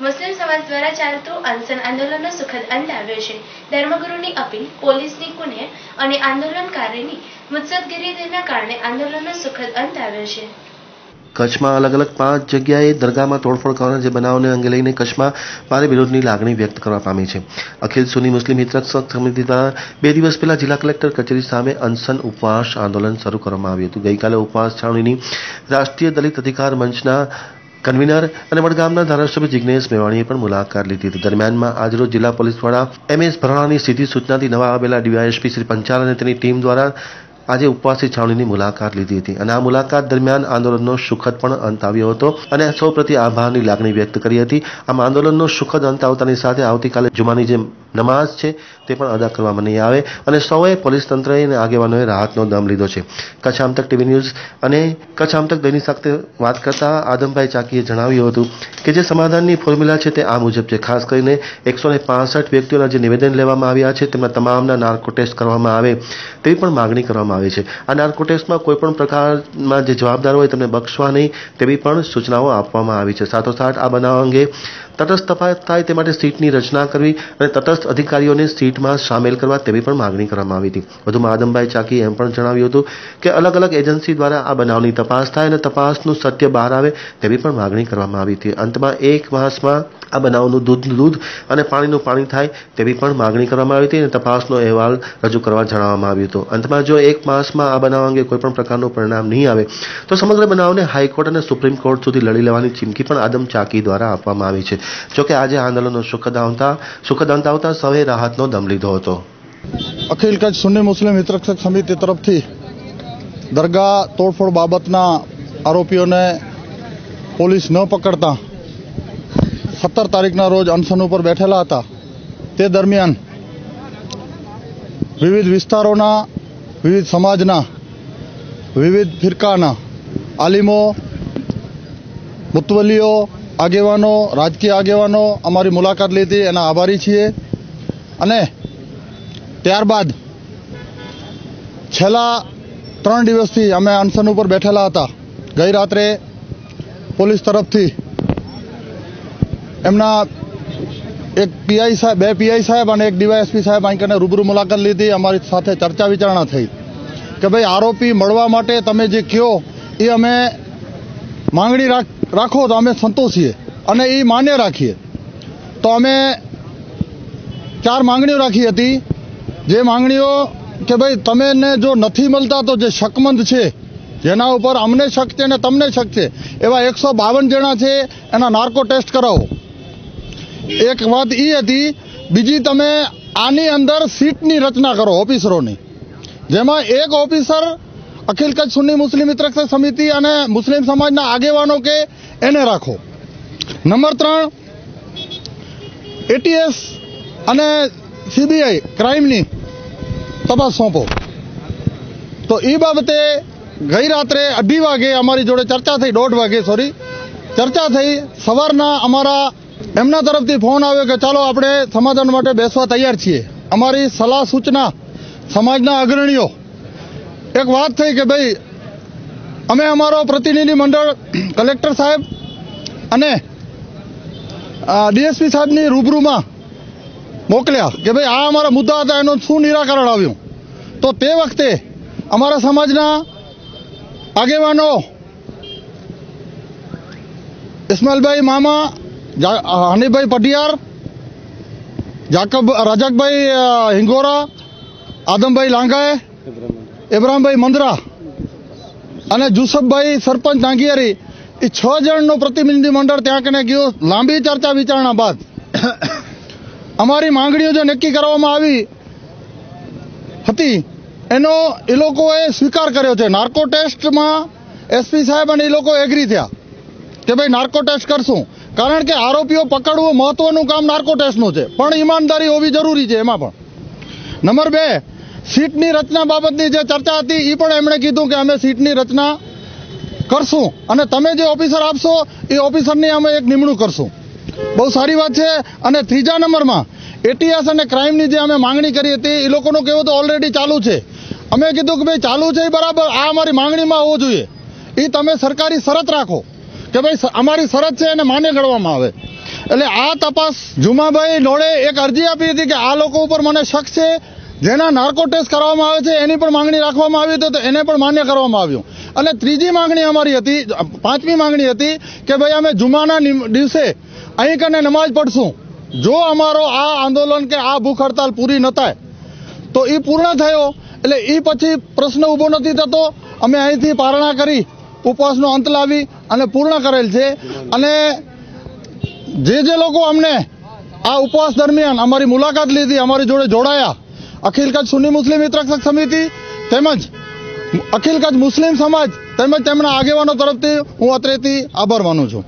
મુસ્લિમ સમાજ દ્વારા ચાલતું અનશન આંદોલનનો સુખદ અંત આવ્યો છે. ધર્મગુરુની અપીલ, પોલીસની કુને અને આંદોલનકારીની મુત્સદગીરીના કારણે આંદોલનનો સુખદ અંત આવ્યો છે. કચ્છમાં અલગ અલગ પાંચ જગ્યાએ દરગાહમાં તોડફોડ કરવાના જે બનાવને અંગે લઈને કચ્છમાં ભારે વિરોધની લાગણી વ્યક્ત કરવા પામી છે. અખિલ સુની મુસ્લિમ હિતરક્ષક સમિતિ દ્વારા બે દિવસ પહેલા જિલ્લા કલેક્ટર કચેરી સામે અનશન ઉપવાસ આંદોલન શરૂ કરવામાં આવ્યું હતું. ગઈકાલે ઉપવાસ છાવણીની રાષ્ટ્રીય દલિત અધિકાર મંચના કન્વીનર અને વડગામના ધારાસભ્ય જિગ્નેશ મેવાણીએ પણ મુલાકાત લીધી હતી. દરમિયાનમાં આજરોજ જિલ્લા પોલીસ વડા એમ એસ ભરાણાની સીધી સૂચનાથી નવા આવેલા ડીવાયએસપી શ્રી પંચાલ અને તેની ટીમ દ્વારા આજે ઉપવાસી છાવણીની મુલાકાત લીધી હતી અને આ મુલાકાત દરમિયાન આંદોલનનો સુખદ પણ અંત આવ્યો હતો અને સૌ પ્રત્યે આભારની લાગણી વ્યક્ત કરી હતી. આમ આંદોલનનો સુખદ અંત આવતાની સાથે આવતીકાલે જુમાની જે નમાઝ છે તે પણ અદા કરવામાં નહીં આવે અને સૌએ પોલીસ તંત્રએ અને આગેવાનોએ રાહતનો દમ લીધો છે. કચ્છ આમતક ટીવી ન્યૂઝ અને કચ્છ આમતક દૈનિક સાથે વાત કરતા આદમભાઈ ચાકીએ જણાવ્યું હતું કે જે સમાધાનની ફોર્મ્યુલા છે તે આ મુજબ છે. ખાસ કરીને એકસો વ્યક્તિઓના જે નિવેદન લેવામાં આવ્યા છે તેમના તમામના નાર્કો ટેસ્ટ કરવામાં આવે તેવી પણ માગણી કરવામાં આવી છે. આ નાર્કો ટેસ્ટમાં કોઈ પણ પ્રકારમાં જે જવાબદાર હોય તેમને બક્ષવા નહીં, તેવી પણ સૂચનાઓ આપવામાં આવી છે. સાથોસાથ આ બનાવ અંગે તટસ્થ તપાસ થાય તે માટે સીટની રચના કરવી અને તટસ્થ અધિકારીઓને સીટમાં સામેલ કરવા તેવી પણ માગણી કરવામાં આવી હતી. વધુમાં આદમભાઈ ચાકીએ એમ પણ જણાવ્યું હતું કે અલગ અલગ એજન્સી દ્વારા આ બનાવની તપાસ થાય અને તપાસનું સત્ય બહાર આવે તેવી પણ માગણી કરવામાં આવી હતી. અંતમાં એક માસમાં આ બનાવનું દૂધનું દૂધ અને પાણીનું પાણી થાય તેવી પણ માગણી કરવામાં આવી હતી અને તપાસનો અહેવાલ રજૂ કરવા જણાવવામાં આવ્યું હતું. અંતમાં જો એક માસમાં આ બનાવ અંગે કોઈપણ પ્રકારનું પરિણામ નહીં આવે. તો સમગ્ર બનાવને હાઈકોર્ટ અને સુપ્રીમ કોર્ટ સુધી લડી લેવાની ચીમકી પણ આદમ ચાકી દ્વારા આપવામાં આવી છે. જોકે આજે આંદોલનનો સુખદ આવતા સુખદ અંત આવતા સૌએ રાહતનો દમ લીધો હતો. અખિલ કચ્છ સુન્ની મુસ્લિમ હિતરક્ષક સમિતિ તરફથી દરગાહ તોડફોડ બાબતના આરોપીઓને પોલીસ ન પકડતા સત્તર તારીખના રોજ અનશન ઉપર બેઠેલા હતા. તે દરમિયાન વિવિધ વિસ્તારોના વિવિધ સમાજના, વિવિધ ફિરકાના, આલિમો મુતવલીઓ આગેવાનો, રાજકીય આગેવાનો અમારી મુલાકાત લીધી, એના આભારી છીએ. અને ત્યારબાદ છેલ્લા ત્રણ દિવસથી અમે અનશન ઉપર બેઠેલા હતા. ગઈ રાત્રે પોલીસ તરફથી એમના એક પીઆઈ સાહેબ, બે પીઆઈ સાહેબ અને એક ડીવાયએસપી સાહેબ અહીં કને રૂબરૂ મુલાકાત લીધી. અમારી સાથે ચર્ચા વિચારણા થઈ. કે ભાઈ, આરોપી મળવા માટે તમે જે કહો એ અમે માંગણી રાખો તો અમે સંતોષીએ અને એ માન્ય રાખીએ. તો અમે ચાર માંગણીઓ રાખી હતી. જે માંગણીઓ કે ભાઈ, તમેને જો નથી મળતા તો જે શકમંદ છે, જેના ઉપર અમને શક છે અને તમને શક છે, એવા એકસો બાવન જણા છે, એના નાર્કો ટેસ્ટ કરાવો. એક વાત એ હતી, બીજી તમે આની અંદર સીટની રચના કરો, ઓફિસરોની. જેમાં એક ઓફિસર અખિલ કચ્છ સુન્ની મુસ્લિમ મિત્ર સમિતિ અને મુસ્લિમ સમાજના આગેવાનો કે એને રાખો. નંબર ત્રણ એટીએસ અને સીબીઆઈ ક્રાઇમની તપાસ સોંપો. તો એ બાબતે ગઈ રાત્રે અઢી વાગે અમારી જોડે ચર્ચા થઈ, દોઢ વાગે સોરી ચર્ચા થઈ, સવારના અમારા એમના તરફથી ફોન આવ્યો કે ચાલો આપણે સમાધાન માટે બેસવા તૈયાર છીએ. અમારી સલાહ સૂચના સમાજના અગ્રણીઓ. એક વાત થઈ કે ભાઈ, અમે અમારો પ્રતિનિધિ મંડળ, કલેક્ટર સાહેબ અને ડીએસપી સાહેબની રૂબરૂમાં મોકલ્યા કે ભાઈ, આ અમારા મુદ્દા હતા, એનું શું નિરાકરણ આવ્યું? તો તે વખતે અમારા સમાજના આગેવાનો, ઇસ્માઇલભાઈ મામા હનીભાઈ પટિયાર જાકબ રાજાકભાઈ હિંગોરા, આદમભાઈ લાંગાએ એબ્રામભાઈ મંદરા અને જુસફભાઈ સરપંચ નાંગિયારી એ છ જણનું પ્રતિનિધિ મંડળ ત્યાં કને ગયું. લાંબી ચર્ચા વિચારણા બાદ અમારી માંગણીઓ જે નક્કી કરવામાં આવી હતી, એનો એ લોકોએ સ્વીકાર કર્યો છે. નાર્કો ટેસ્ટમાં એસપી સાહેબ અને એ લોકો એગ્રી થયા કે ભાઈ નાર્કો ટેસ્ટ કરશું. કારણ કે આરોપીઓ પકડવું મહત્વનું કામ નાર્કો ટેસ્ટનું છે. પણ ઈમાનદારી હોવી જરૂરી છે એમાં પણ. નંબર બે, સીટની રચના બાબતની જે ચર્ચા હતી એ પણ એમણે કીધું કે અમે સીટની રચના કરશું. અને તમે જે ઓફિસર આપશો, એ ઓફિસરની અમે એક નિમણૂક કરશું. બહુ સારી વાત છે. અને ત્રીજા નંબરમાં એટીએસ અને ક્રાઇમની જે અમે માંગણી કરી હતી એ લોકોનું કહેવું તો ઓલરેડી ચાલુ છે. અમે કીધું કે ભાઈ ચાલુ છે એ બરાબર, આ અમારી માંગણીમાં હોવું જોઈએ. એ તમે સરકારી શરત રાખો. કે ભાઈ અમારી શરત છે એને માન્ય ગણવામાં આવે. એટલે આ તપાસ જુમાભાઈ નોડે એક અરજી આપી હતી કે આ લોકો ઉપર મને શક છે, જેના નાર્કો ટેસ્ટ કરવામાં આવે છે, એની પણ માંગણી રાખવામાં આવી હતી તો એને પણ માન્ય કરવામાં આવ્યું. અને ત્રીજી માંગણી અમારી હતી પાંચમી માંગણી હતી કે ભાઈ અમે જુમાના દિવસે અહીં કને નમાજ પડશું જો અમારો આ આંદોલન કે આ ભૂખ હડતાલ પૂરી ન થાય, તો એ પૂર્ણ થયો. એટલે એ પછી પ્રશ્ન ઊભો નથી થતો. અમે અહીંથી પારણા કરી ઉપવાસનો અંત લાવી અને પૂર્ણ કરેલ છે. અને જે જે લોકો અમને આ ઉપવાસ દરમિયાન અમારી મુલાકાત લીધી, અમારી જોડે જોડાયા, અખિલ કચ્છ સુન્ની મુસ્લિમ વિતરક્ષક સમિતિ તેમજ અખિલ કચ્છ મુસ્લિમ સમાજ તેમજ તેમના આગેવાનો તરફથી હું અત્રેથી આભાર માનું છું.